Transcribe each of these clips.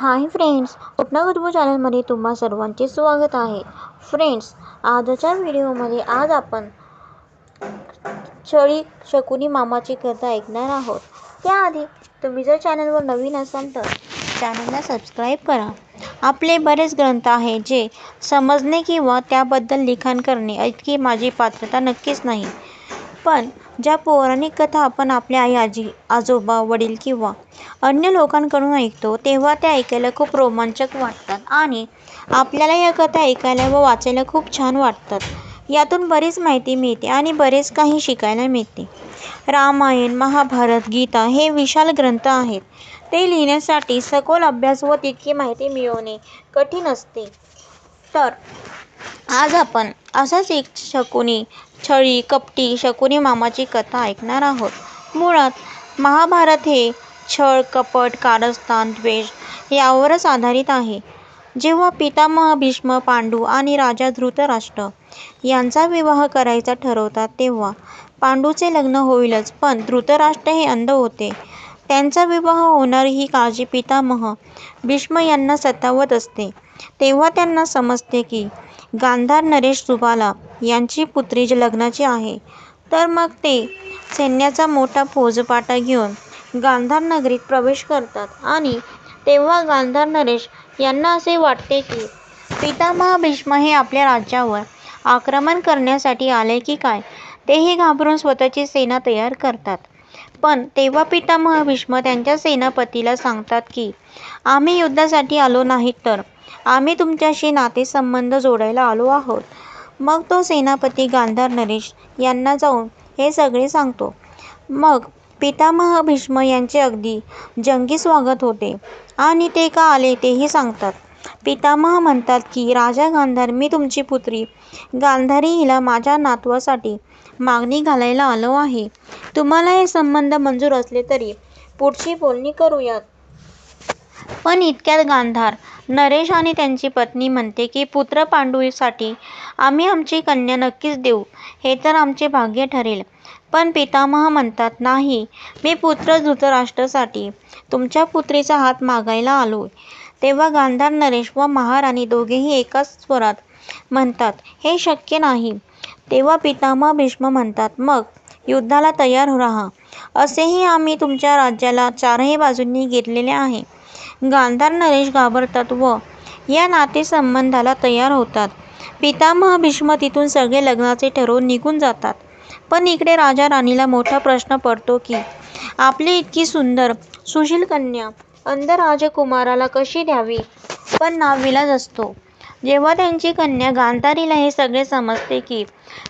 Hi friends उपना चॅनलमध्ये तुम्हा सर्वांचे स्वागत आहे. फ्रेंड्स आजच्या व्हिडिओमध्ये आज आपण छळी शकुनी मामाची कथा ऐकणार आहोत. त्याआधी तुम्ही जर चॅनलवर नवीन असाल तर चॅनलला सबस्क्राईब करा. आपले बरेच ग्रंथ आहेत जे समजणे किंवा त्याबद्दल लिखाण करणे इतकी माझी पात्रता नक्कीच नाही. पण ज्या पौराणिक कथा आपण आपल्या आई आजी आजोबा वडील किंवा अन्य लोकांकडून ऐकतो तेव्हा त्या ऐकायला खूप रोमांचक वाटतात आणि आपल्याला या कथा ऐकायला व वाचायला खूप छान वाटतात. यातून बरीच माहिती मिळते आणि बरेच काही शिकायला मिळते. रामायण महाभारत गीता हे विशाल ग्रंथ आहेत. ते लिहिण्यासाठी सखोल अभ्यास व तितकी माहिती मिळवणे कठीण असते. तर आज आपण असाच एक शकुनी छळी कपटी शकुनी मामाची कथा ऐकणार आहोत. मुळात महाभारत हे छळ कपट कारस्थान द्वेष यावरच आधारित आहे. जेव्हा पितामह भीष्म पांडू आणि राजा धृतराष्ट्र यांचा विवाह करायचा ठरवतात तेव्हा पांडूचे लग्न होईलच पण धृतराष्ट्र हे अंध होते. त्यांचा विवाह होणार ही काळजी पितामह भीष्म यांना सतावत असते. तेव्हा त्यांना समजते की गांधार नरेश सुबाला यांची पुत्री लग्नाची आहे. तर मग ते सैन्याचा मोठा फौजपाटा घेऊन गांधार नगरीत प्रवेश करतात आणि तेव्हा गांधार नरेश यांना असे वाटते की पितामह भीष्म हे आपल्या राज्यावर आक्रमण करण्यासाठी आले की काय तेही घाबरून स्वतःची सेना तयार करतात. पण तेव्हा पितामह भीष्म त्यांच्या सेनापतीला सांगतात की आम्ही युद्धासाठी आलो नाही तर आम्ही तुमच्याशी नातेसंबंध जोडायला आलो आहोत. मग तो सेनापती गांधार नरेश यांना जाऊन हे सगळे सांगतो. मग पितामह भीष्म यांचे अगदी जंगी स्वागत होते. आणि ते का आले तेही सांगतात. पितामह म्हणतात की राजा गांधार मी तुमची पुत्री. गांधारी हिला माझ्या नातवासाठी मागणी घालायला आलो आहे. तुम्हाला हे संबंध मंजूर असले तरी पुढची बोलणी करूयात. पण इतक्यात गांधार नरेश आणि त्यांची पत्नी म्हणते की पुत्र पांडूसाठी आम्ही आमची कन्या नक्कीच देऊ. हे तर आमचे भाग्य ठरेल. पण पितामह म्हणतात नाही मी पुत्र धृतराष्ट्रासाठी तुमच्या पुत्रीचा हात मागायला आलो तेव्हा गांधार नरेश व महाराणी दोघेही एकाच स्वरात म्हणतात हे शक्य नाही. तेव्हा पितामह भीष्म म्हणतात मग युद्धाला तयार राहा. असेही आम्ही तुमच्या राज्याला चारही बाजूंनी गिरलेले आहे. गांधार नरेश घाबरतात व या नातेसंबंधाला तयार होतात. पितामह भीष्म तिथून सगळे लग्नाचे ठरवून निघून जातात. पण इकडे राजा राणीला मोठा प्रश्न पडतो की आपली इतकी सुंदर सुशील कन्या अंध राजकुमाराला कशी द्यावी? पण नाविलाज असतो. जेव्हा त्यांची कन्या गांधारीला हे सगळे समजते की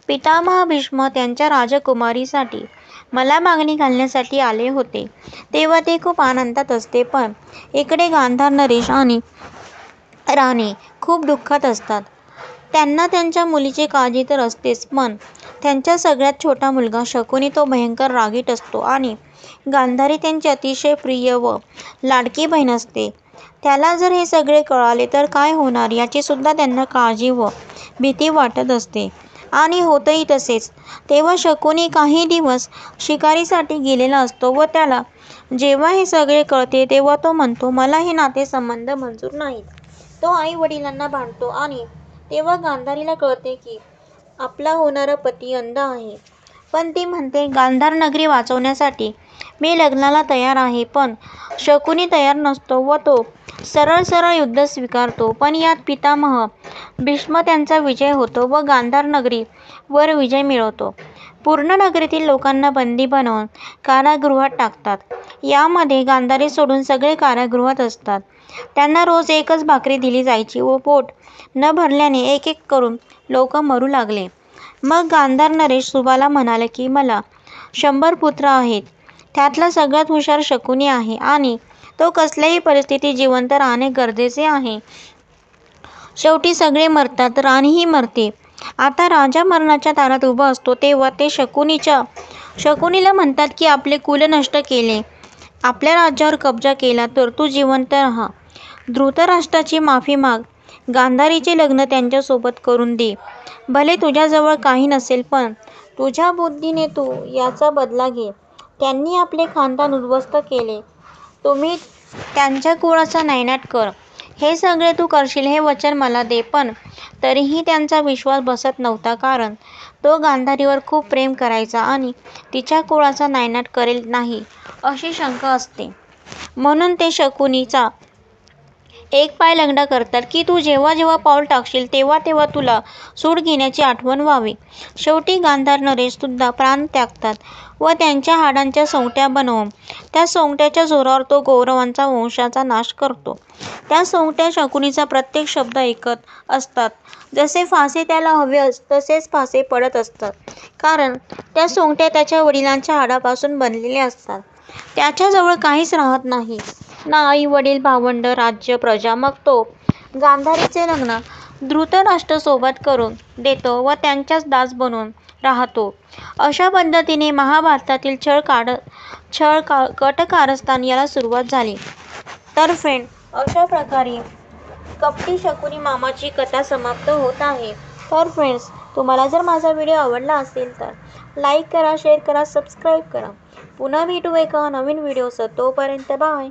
पितामह भीष्म त्यांच्या राजकुमारीसाठी मला मागणी घालण्यासाठी आले होते. तेव्हा ते खूप आनंदात असते पण इकडे गांधार नरेश आणि राणी खूप दुःखात असतात. त्यांना त्यांच्या मुलीची काळजी तर असतेच पण त्यांचा सगळ्यात छोटा मुलगा शकुनी तो भयंकर रागीट असतो आणि गांधारी त्यांची अतिशय प्रिय व लाडकी बहीण असते. त्याला जर हे सगळे कळाले तर काय होणार याचीसुद्धा त्यांना काळजी व भीती वाटत असते. आणि होतही तसेच. तेव्हा शकुनी काही दिवस शिकारीसाठी गेलेला असतो व त्याला जेव्हा हे सगळे कळते तेव्हा तो म्हणतो मला हे नातेसंबंध मंजूर नाहीत. तो आई वडिलांना भांडतो आणि तेव्हा गांधारीला कळते की आपला होणारा पती अंध आहे. पण ती म्हणते गांधार नगरी वाचवण्यासाठी मी लग्नाला तयार आहे पण शकुनी तयार नसतो व तो सरळ सरळ युद्ध स्वीकारतो. पण यात पितामह भीष्म त्यांचा विजय होतो व गांधार नगरी वर विजय मिळवतो. पूर्ण नगरीतील लोकांना बंदी बनवून कारागृहात टाकतात. यामध्ये गांधारी सोडून सगळे कारागृहात असतात. त्यांना रोज एकच भाकरी दिली जायची व पोट न भरल्याने एक एक करून लोक मरू लागले. मग गांधार नरेश सुबाला म्हणाले की मला शंभर पुत्र आहेत. त्यातला सगळ्यात हुशार शकुनी आहे आणि तो कसल्याही परिस्थितीत जिवंत राहणे गरजेचे आहे. शेवटी सगळे मरतात राणीही मरते. आता राजा मरणाच्या दारात उभा असतो तेव्हा ते शकुनीच्या शकुनीला म्हणतात की आपले कुल नष्ट केले. आपल्या राज्यावर कब्जा केला तर तू जिवंत राहा. धृतराष्ट्राची माफी माग. गांधारीचे लग्न त्यांच्यासोबत करून दे. भले तुझ्याजवळ काही नसेल पण तुझ्या बुद्धीने तू याचा बदला घे. त्यांनी आपले खानदान उद्ध्वस्त केले. तुम्ही त्यांच्या कुळाचा नायनाट कर. हे सगळे तू करशील हे वचन मला दे. पण तरीही त्यांचा विश्वास बसत नव्हता. कारण तो गांधारीवर खूप प्रेम करायचा आणि तिच्या कुळाचा नायनाट करेल नाही अशी शंका असते. म्हणून ते शकुनीचा एक पाय लंगडा करतात की तू जेव्हा जेव्हा पाऊल टाकशील तेव्हा तेव्हा तुला सूड घेण्याची आठवण व्हावी. शेवटी गांधार नरेशसुद्धा प्राण त्यागतात व त्यांच्या हाडांच्या सोंगट्या बनवून त्या सोंगट्याच्या जोरावर तो कौरवांचा वंशाचा नाश करतो. त्या सोंगट्या शकुनीचा प्रत्येक शब्द ऐकत असतात. जसे फासे त्याला हवे अस तसेच फासे पडत असतात. कारण त्या सोंगट्या त्याच्या वडिलांच्या हाडापासून बनलेल्या असतात. त्याच्याजवळ काहीच राहत नाही. ना आई वडील भावंड राज्य प्रजा मग तो गांधारीचे लग्न धृतराष्ट्रासोबत करून देतो व त्यांचाच दास बनून राहतो. अशा पद्धतीने महाभारतातील छळ काढ छळ का कटकारस्थान याला सुरुवात झाली. तर फ्रेंड अशा प्रकारे कपटी शकुनी मामाची कथा समाप्त होत आहे. तर फ्रेंड्स तुम्हाला जर माझा व्हिडिओ आवडला असेल तर लाईक करा शेअर करा सबस्क्राईब करा. पुन्हा भेटू एका नवीन व्हिडिओसह तोपर्यंत बाय